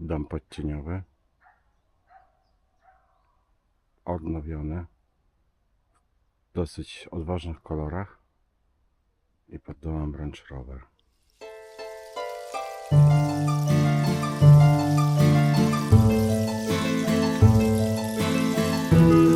Dom podcieniowy. Odnowiony. W dosyć odważnych kolorach. I pod domem Range Rover. Dzień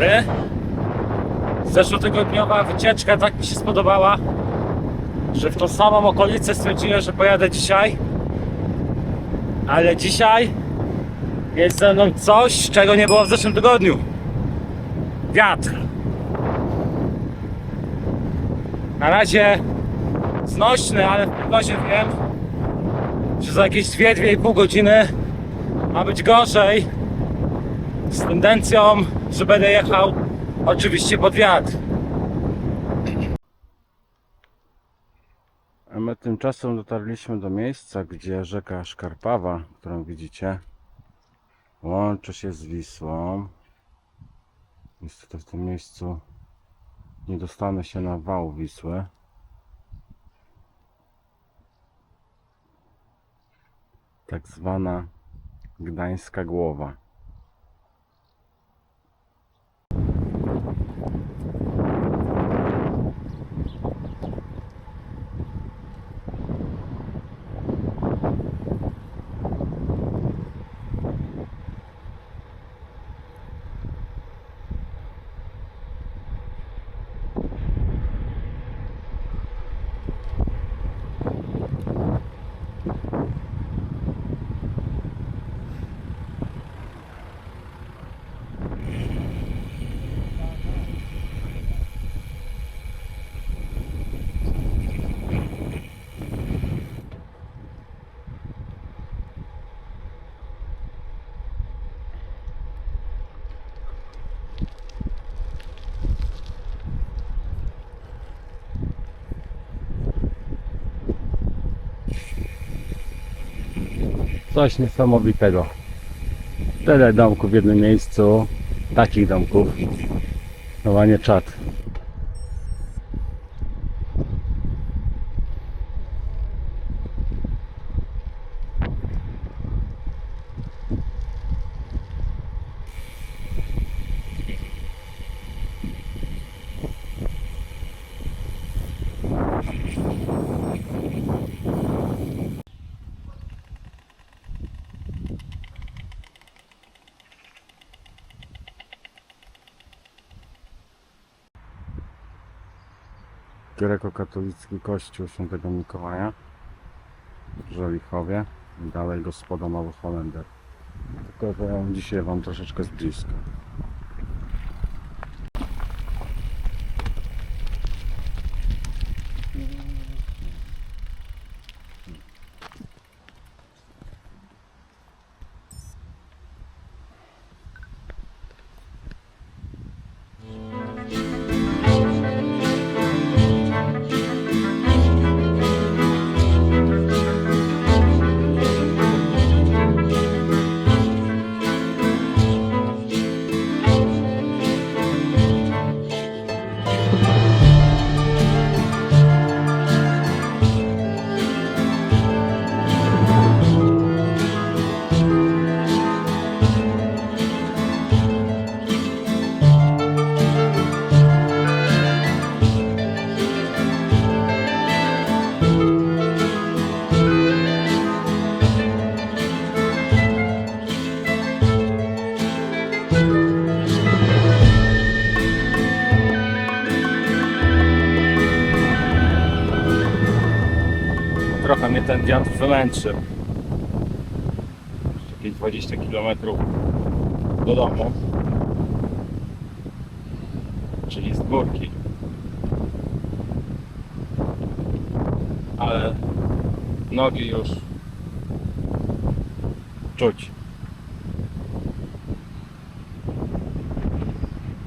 dobry. Zeszłotygodniowa wycieczka tak mi się spodobała, że w tą samą okolicę stwierdziłem, że pojadę dzisiaj. Ale dzisiaj jest ze mną coś, czego nie było w zeszłym tygodniu. Wiatr. Na razie znośny, ale w prognozie wiem, że za jakieś 2-2,5 godziny ma być gorzej z tendencją, że będę jechał oczywiście pod wiatr. A my tymczasem dotarliśmy do miejsca, gdzie rzeka Szkarpawa, którą widzicie, łączy się z Wisłą. Niestety w tym miejscu nie dostanę się na wał Wisły. Tak zwana Gdańska Głowa. Coś niesamowitego. Tyle domków w jednym miejscu. Takich domków. No a nie czat. Grekokatolicki kościół świętego Mikołaja w Żelichowie dalej gospoda Mały Holender. Tylko dzisiaj Wam troszeczkę z bliska. Trochę mnie ten wiatr. Jeszcze Jakieś 20 km do domu. Czyli z górki. Ale nogi już czuć.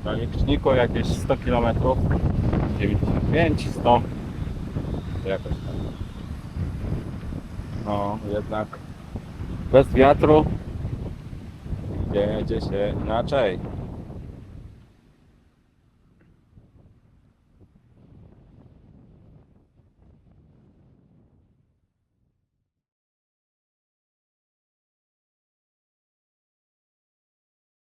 Na liczniku jakieś 100 km, 95, 100 Jakoś tak. No, jednak bez wiatru jedzie się inaczej.